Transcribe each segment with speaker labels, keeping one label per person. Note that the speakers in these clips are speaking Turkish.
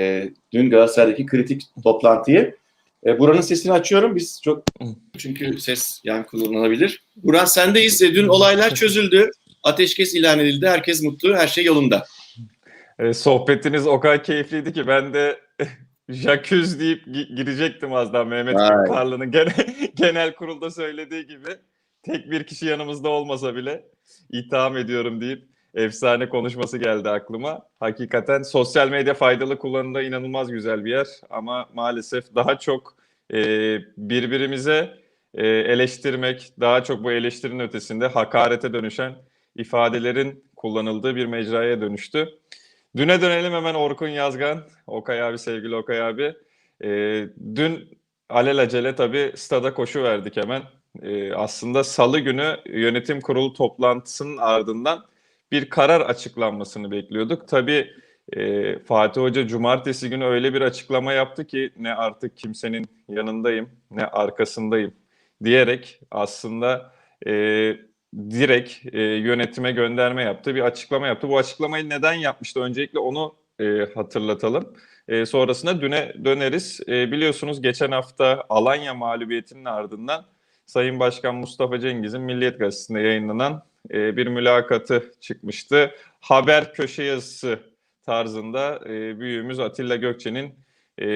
Speaker 1: e, dün Galatasaray'daki kritik toplantıyı. E, buranın sesini açıyorum. Biz çok çünkü ses yan kullanılabilir. Buran sendeyiz. E, Dün olaylar çözüldü. Ateşkes ilan edildi. Herkes mutlu. Her şey yolunda.
Speaker 2: E, sohbetiniz o kadar keyifliydi ki ben de Jaküz deyip gi- girecektim az daha Mehmet. Karlı'nın genel, genel kurulda söylediği gibi. Tek bir kişi yanımızda olmasa bile itham ediyorum deyip efsane konuşması geldi aklıma. Hakikaten sosyal medya faydalı kullanımda inanılmaz güzel bir yer ama maalesef daha çok e, birbirimize e, eleştirmek, daha çok bu eleştirinin ötesinde hakarete dönüşen ifadelerin kullanıldığı bir mecraya dönüştü. Düne dönelim hemen Orkun Yazgan. Okay abi sevgili Okay abi. Ee, dün alelacele tabii stada koşu verdik hemen. Ee, aslında salı günü yönetim kurulu toplantısının ardından bir karar açıklanmasını bekliyorduk. Tabii e, Fatih Hoca cumartesi günü öyle bir açıklama yaptı ki ne artık kimsenin yanındayım ne arkasındayım diyerek aslında e, direkt e, yönetime gönderme yaptı, bir açıklama yaptı. Bu açıklamayı neden yapmıştı? Öncelikle onu e, hatırlatalım. E, sonrasında düne döneriz. E, biliyorsunuz geçen hafta Alanya mağlubiyetinin ardından Sayın Başkan Mustafa Cengiz'in Milliyet Gazetesi'nde yayınlanan e, bir mülakatı çıkmıştı. Haber köşe yazısı tarzında e, büyüğümüz Atilla Gökçe'nin e,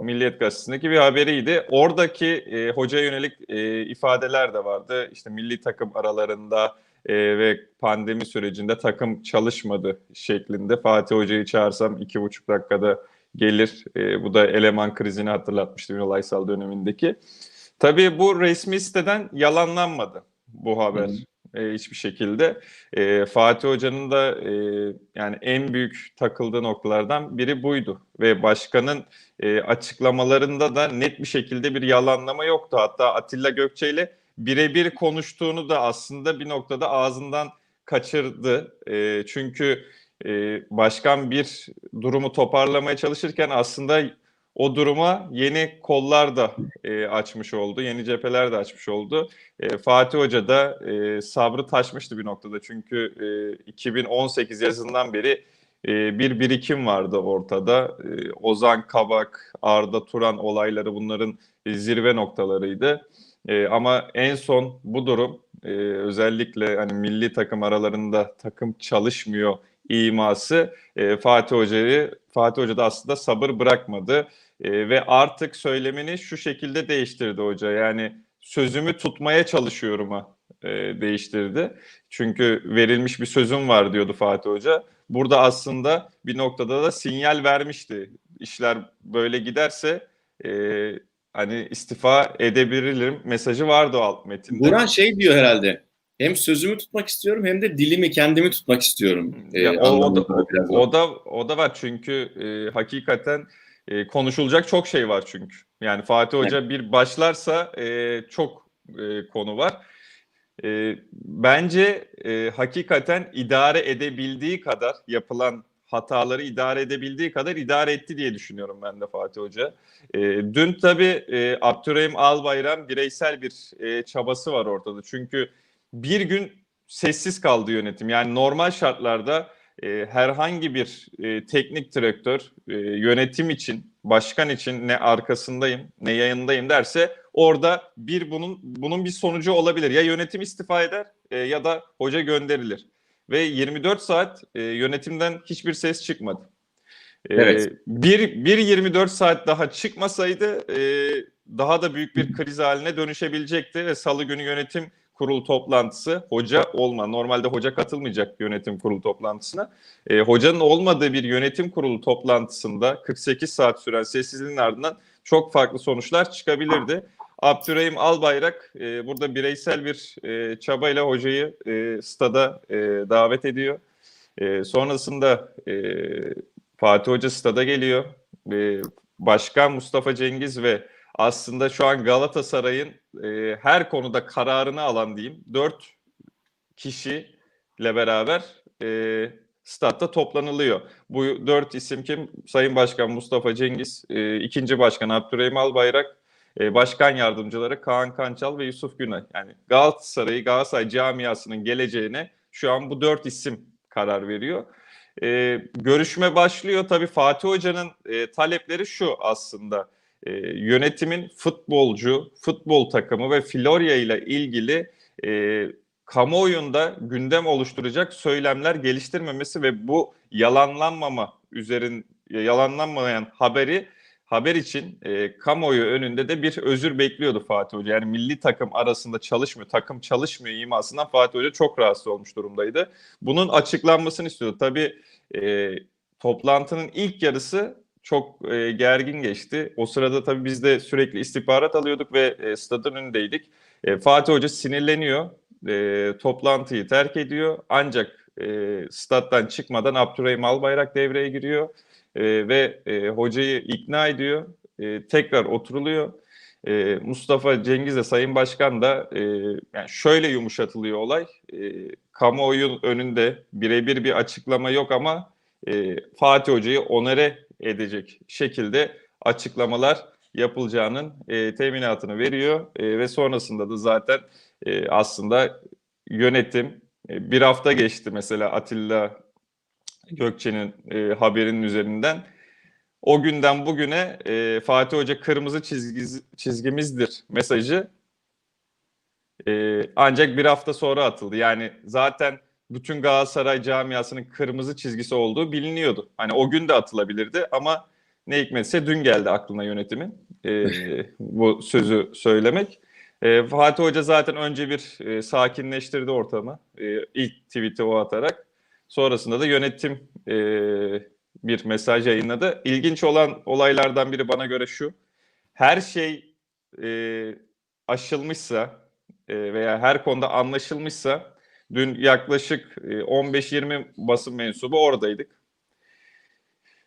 Speaker 2: Milliyet Gazetesi'ndeki bir haberiydi. Oradaki e, hocaya yönelik e, ifadeler de vardı. İşte milli takım aralarında e, ve pandemi sürecinde takım çalışmadı şeklinde. Fatih Hoca'yı çağırsam iki buçuk dakikada gelir. E, bu da eleman krizini hatırlatmıştı Ünal Aysal dönemindeki. Tabii bu resmi siteden yalanlanmadı bu haber. E, hiçbir şekilde. E, Fatih Hoca'nın da e, yani en büyük takıldığı noktalardan biri buydu ve başkanın e, açıklamalarında da net bir şekilde bir yalanlama yoktu. Hatta Atilla Gökçe ile birebir konuştuğunu da aslında bir noktada ağzından kaçırdı. E, çünkü e, başkan bir durumu toparlamaya çalışırken aslında o duruma yeni kollar da e, açmış oldu, yeni cepheler de açmış oldu. E, Fatih Hoca da e, sabrı taşmıştı bir noktada çünkü e, 2018 yazından beri e, bir birikim vardı ortada. E, Ozan Kabak, Arda Turan olayları bunların e, zirve noktalarıydı. E, ama en son bu durum e, özellikle hani milli takım aralarında takım çalışmıyor iması e, Fatih Hoca'yı Fatih Hoca da aslında sabır bırakmadı E, ve artık söylemini şu şekilde değiştirdi hoca. Yani sözümü tutmaya çalışıyorum'a e, değiştirdi. Çünkü verilmiş bir sözüm var diyordu Fatih Hoca. Burada aslında bir noktada da sinyal vermişti. İşler böyle giderse e, hani istifa edebilirim mesajı vardı o alt metinde.
Speaker 1: Buran şey diyor herhalde. Hem sözümü tutmak istiyorum hem de dilimi kendimi tutmak istiyorum. E,
Speaker 2: Ya o, o, da, o da o da var çünkü e, hakikaten e, konuşulacak çok şey var çünkü. Yani Fatih Hoca bir başlarsa e, çok e, konu var. E, bence e, hakikaten idare edebildiği kadar yapılan hataları idare edebildiği kadar idare etti diye düşünüyorum ben de Fatih Hoca. E, dün tabii e, Abdurrahim Albayrak bireysel bir e, çabası var ortada. Çünkü bir gün sessiz kaldı yönetim. Yani normal şartlarda e, herhangi bir e, teknik direktör e, yönetim için, başkan için ne arkasındayım ne yayındayım derse orada bir bunun bunun bir sonucu olabilir. Ya yönetim istifa eder e, ya da hoca gönderilir. Ve 24 saat e, yönetimden hiçbir ses çıkmadı. E,
Speaker 1: Evet.
Speaker 2: Bir, bir 24 saat daha çıkmasaydı e, daha da büyük bir kriz haline dönüşebilecekti ve salı günü yönetim kurulu toplantısı hoca olma. Normalde hoca katılmayacak yönetim kurulu toplantısına. E, hocanın olmadığı bir yönetim kurulu toplantısında 48 saat süren sessizliğin ardından çok farklı sonuçlar çıkabilirdi. Abdurrahim Albayrak e, burada bireysel bir e, çabayla hocayı e, stada e, davet ediyor. E, sonrasında e, Fatih Hoca stada geliyor. E, Başkan Mustafa Cengiz ve aslında şu an Galatasaray'ın e, her konuda kararını alan diyeyim dört kişiyle beraber e, statta toplanılıyor. Bu dört isim kim? Sayın Başkan Mustafa Cengiz, e, ikinci başkan Abdurrahim Albayrak, e, başkan yardımcıları Kaan Kançal ve Yusuf Günay. Yani Galatasaray'ı, Galatasaray camiasının geleceğine şu an bu dört isim karar veriyor. e, görüşme başlıyor. Tabii Fatih Hoca'nın e, talepleri şu aslında. E, yönetimin futbolcu, futbol takımı ve Florya ile ilgili e, kamuoyunda gündem oluşturacak söylemler geliştirmemesi ve bu yalanlanmama üzerin yalanlanmayan haberi haber için e, kamuoyu önünde de bir özür bekliyordu Fatih Hoca. Yani milli takım arasında çalışmıyor, takım çalışmıyor imasından Fatih Hoca çok rahatsız olmuş durumdaydı. Bunun açıklanmasını istiyordu. Tabii e, toplantının ilk yarısı çok e, gergin geçti. O sırada tabii biz de sürekli istihbarat alıyorduk ve e, stadın önündeydik. E, Fatih Hoca sinirleniyor, e, toplantıyı terk ediyor. Ancak e, stat'tan çıkmadan Abdurrahim Albayrak devreye giriyor e, ve e, hocayı ikna ediyor. E, tekrar oturuluyor. E, Mustafa Cengiz de Sayın Başkan da e, yani şöyle yumuşatılıyor olay. E, kamuoyun önünde birebir bir açıklama yok ama e, Fatih Hoca'yı onere edecek şekilde açıklamalar yapılacağının e, teminatını veriyor e, ve sonrasında da zaten e, aslında yönetim e, bir hafta geçti mesela Atilla Gökçe'nin e, haberinin üzerinden. O günden bugüne e, Fatih Hoca kırmızı çizgi, çizgimizdir mesajı e, ancak bir hafta sonra atıldı. Yani zaten bütün Galatasaray camiasının kırmızı çizgisi olduğu biliniyordu. Hani o gün de atılabilirdi ama ne hikmetse dün geldi aklına yönetimin e, bu sözü söylemek. E, Fatih Hoca zaten önce bir e, sakinleştirdi ortamı. E, ilk tweet'i o atarak. Sonrasında da yönetim e, bir mesaj yayınladı. İlginç olan olaylardan biri bana göre şu. Her şey e, aşılmışsa e, veya her konuda anlaşılmışsa dün yaklaşık e, 15-20 basın mensubu oradaydık.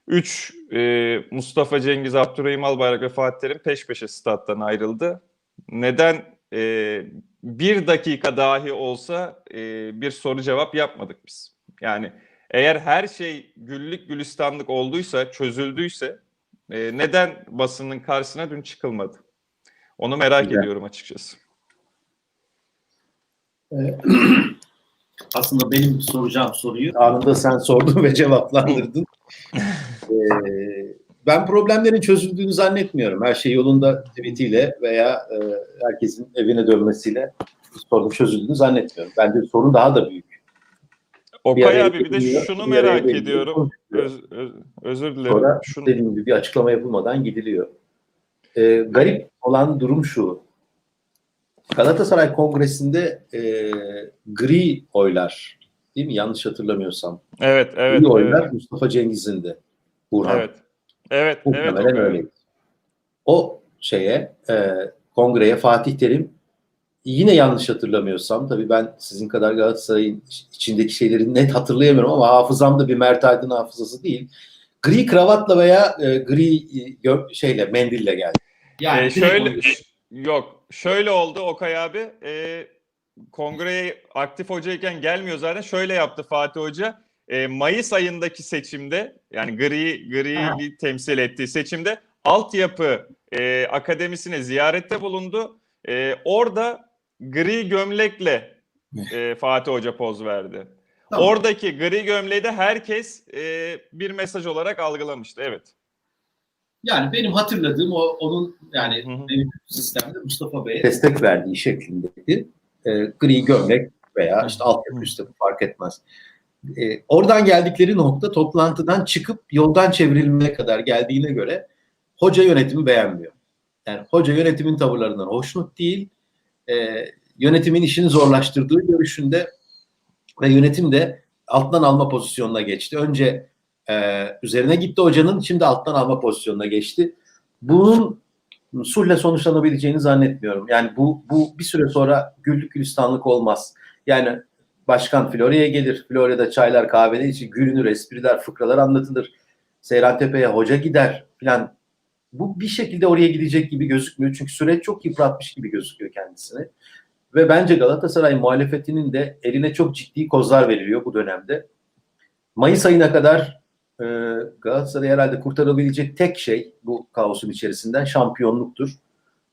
Speaker 2: 3 e, Mustafa Cengiz, Abdurrahim Albayrak ve Fatih Terim peş peşe stat'tan ayrıldı. Neden e, bir dakika dahi olsa e, bir soru cevap yapmadık biz? Yani eğer her şey güllük gülistanlık olduysa, çözüldüyse e, neden basının karşısına dün çıkılmadı? Onu merak
Speaker 3: Güzel.
Speaker 2: ediyorum açıkçası.
Speaker 3: Aslında benim soracağım soruyu anında sen sordun ve cevaplandırdın. Ee, ben problemlerin çözüldüğünü zannetmiyorum. Her şey yolunda tweetiyle veya e, herkesin evine dönmesiyle sorun çözüldüğünü zannetmiyorum. Bence sorun daha da büyük.
Speaker 2: Okay abi bir de
Speaker 3: geliyor,
Speaker 2: şunu merak ediyorum. Öz, öz- özür dilerim.
Speaker 3: Sonra
Speaker 2: Şunu,
Speaker 3: dediğim gibi bir açıklama yapılmadan gidiliyor. Ee, garip olan durum şu. Galatasaray Kongresi'nde e, gri oylar değil mi? Yanlış hatırlamıyorsam.
Speaker 2: evet, evet,
Speaker 3: gri oylar
Speaker 2: evet,
Speaker 3: Mustafa Cengiz'in de. Burhan.
Speaker 2: evet. Evet, evet,
Speaker 3: Muhtemelen
Speaker 2: Okay.
Speaker 3: öyleydi. O şeye, e, kongreye Fatih Terim yine yanlış hatırlamıyorsam, tabii ben sizin kadar Galatasaray'ın içindeki şeyleri net hatırlayamıyorum ama hafızamda bir Mert Aydın hafızası değil. Gri kravatla veya e, gri e, şeyle, mendille geldi.
Speaker 2: Ee,
Speaker 3: direkt
Speaker 2: şöyle yok şöyle oldu Okay abi e, kongreye aktif hocayken gelmiyor zaten şöyle yaptı Fatih Hoca E, Mayıs ayındaki seçimde yani gri gri'yi temsil ettiği seçimde altyapı e, akademisine ziyarette bulundu E, orada gri gömlekle e, Fatih Hoca poz verdi.
Speaker 3: Tamam.
Speaker 2: Oradaki gri gömleği de herkes e, bir mesaj olarak algılamıştı evet.
Speaker 4: Yani benim hatırladığım o onun yani
Speaker 2: Hı hı.
Speaker 4: benim sistemde Mustafa Bey'e
Speaker 3: destek verdiği şeklindeydi. E, gri gömlek veya işte altyapı üstü fark etmez. E, oradan geldikleri nokta toplantıdan çıkıp yoldan çevrilmeye kadar geldiğine göre hoca yönetimi beğenmiyor. Yani hoca yönetimin tavırlarından hoşnut değil. E, yönetimin işini zorlaştırdığı görüşünde ve yönetim de alttan alma pozisyonuna geçti. Önce e, üzerine gitti hocanın, şimdi alttan alma pozisyonuna geçti. Bunun sulhle sonuçlanabileceğini zannetmiyorum. Yani bu bu bir süre sonra güllük gülistanlık olmaz. Yani başkan Florya'ya gelir. Florya'da çaylar kahveler için gülünür, espriler, fıkralar anlatılır. Seyran Tepe'ye hoca gider filan. Bu bir şekilde oraya gidecek gibi gözükmüyor. Çünkü süreç çok yıpratmış gibi gözüküyor kendisini. Ve bence Galatasaray muhalefetinin de eline çok ciddi kozlar veriliyor bu dönemde. Mayıs ayına kadar e, Galatasaray herhalde kurtarabilecek tek şey bu kaosun içerisinden şampiyonluktur.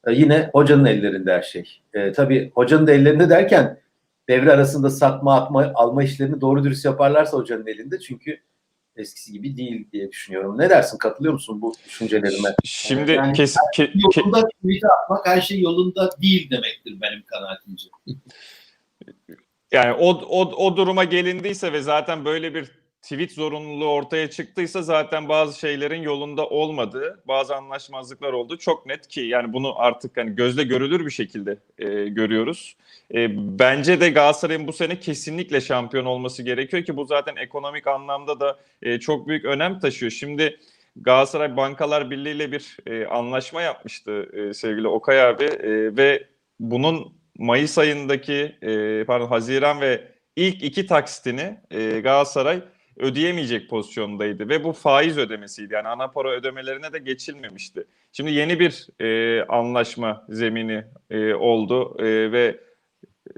Speaker 3: E, yine hocanın ellerinde her şey. E, tabii hocanın da ellerinde derken devre arasında satma, atma, alma işlerini doğru dürüst yaparlarsa hocanın elinde. Çünkü eskisi gibi değil diye düşünüyorum. Ne dersin? Katılıyor musun bu düşüncelerime?
Speaker 2: Şimdi
Speaker 4: Yani
Speaker 2: kes, ke- ke-
Speaker 4: Yolunda atmak her şey yolunda değil demektir benim kanaatimce.
Speaker 2: Yani o, o, o duruma gelindiyse ve zaten böyle bir tweet zorunluluğu ortaya çıktıysa zaten bazı şeylerin yolunda olmadığı, bazı anlaşmazlıklar oldu. Çok net ki yani bunu artık hani gözle görülür bir şekilde e, görüyoruz. E, bence de Galatasaray'ın bu sene kesinlikle şampiyon olması gerekiyor ki bu zaten ekonomik anlamda da e, çok büyük önem taşıyor. Şimdi Galatasaray Bankalar Birliği ile bir e, anlaşma yapmıştı e, sevgili Okay abi E, ve bunun Mayıs ayındaki e, pardon Haziran ve ilk iki taksitini e, Galatasaray ödeyemeyecek pozisyondaydı ve bu faiz ödemesiydi. Yani ana para ödemelerine de geçilmemişti. Şimdi yeni bir e, anlaşma zemini e, oldu e, ve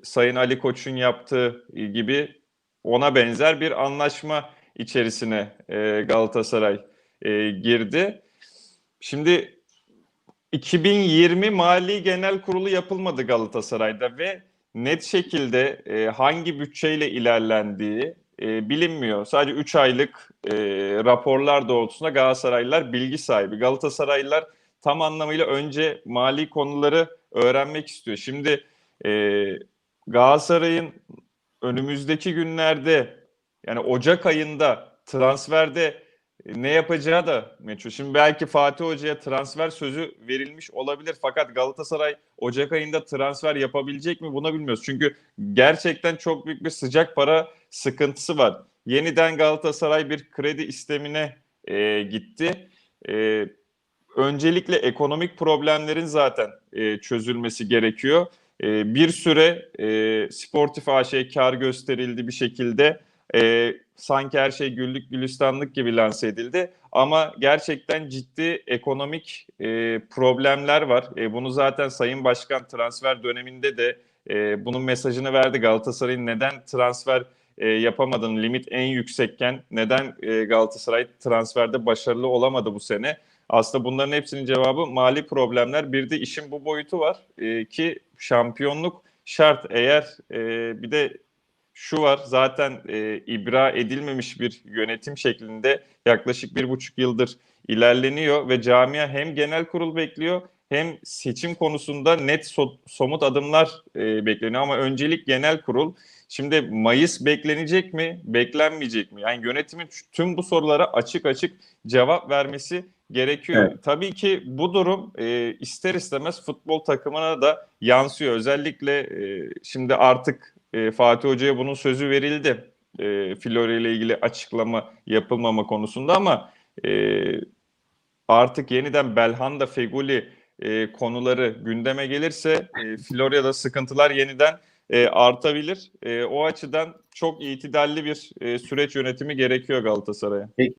Speaker 2: Sayın Ali Koç'un yaptığı gibi ona benzer bir anlaşma içerisine e, Galatasaray e, girdi. Şimdi 2020 Mali Genel Kurulu yapılmadı Galatasaray'da ve net şekilde e, hangi bütçeyle ilerlendiği e, bilinmiyor. Sadece 3 aylık e, raporlar doğrultusunda Galatasaraylılar bilgi sahibi. Galatasaraylılar tam anlamıyla önce mali konuları öğrenmek istiyor. Şimdi e, Galatasaray'ın önümüzdeki günlerde yani Ocak ayında transferde ne yapacağı da meçhul. Şimdi belki Fatih Hoca'ya transfer sözü verilmiş olabilir fakat Galatasaray Ocak ayında transfer yapabilecek mi bunu bilmiyoruz. Çünkü gerçekten çok büyük bir sıcak para sıkıntısı var. Yeniden Galatasaray bir kredi istemine e, gitti. E, öncelikle ekonomik problemlerin zaten e, çözülmesi gerekiyor. E, bir süre e, Sportif AŞ kar gösterildi bir şekilde. E, sanki her şey güllük gülistanlık gibi lanse edildi. Ama gerçekten ciddi ekonomik e, problemler var. E, bunu zaten Sayın Başkan transfer döneminde de e, bunun mesajını verdi. Galatasaray'ın neden transfer e, yapamadığını, limit en yüksekken neden e, Galatasaray transferde başarılı olamadı bu sene? Aslında bunların hepsinin cevabı mali problemler. Bir de işin bu boyutu var e, ki şampiyonluk şart. Eğer e, bir de şu var zaten e, ibra edilmemiş bir yönetim şeklinde yaklaşık bir buçuk yıldır ilerleniyor ve camia hem genel kurul bekliyor hem seçim konusunda net so- somut adımlar e, bekleniyor ama öncelik genel kurul. Şimdi Mayıs beklenecek mi, beklenmeyecek mi? Yani yönetimin tüm bu sorulara açık açık cevap vermesi gerekiyor.
Speaker 3: Evet.
Speaker 2: Tabii ki bu durum e, ister istemez futbol takımına da yansıyor. Özellikle e, şimdi artık e, Fatih Hoca'ya bunun sözü verildi. E, Flore ile ilgili açıklama yapılmama konusunda ama e, artık yeniden Belhanda, Feguli e, konuları gündeme gelirse e, Florya'da sıkıntılar yeniden e, artabilir. E, o açıdan çok itidalli bir e, süreç yönetimi gerekiyor Galatasaray'a.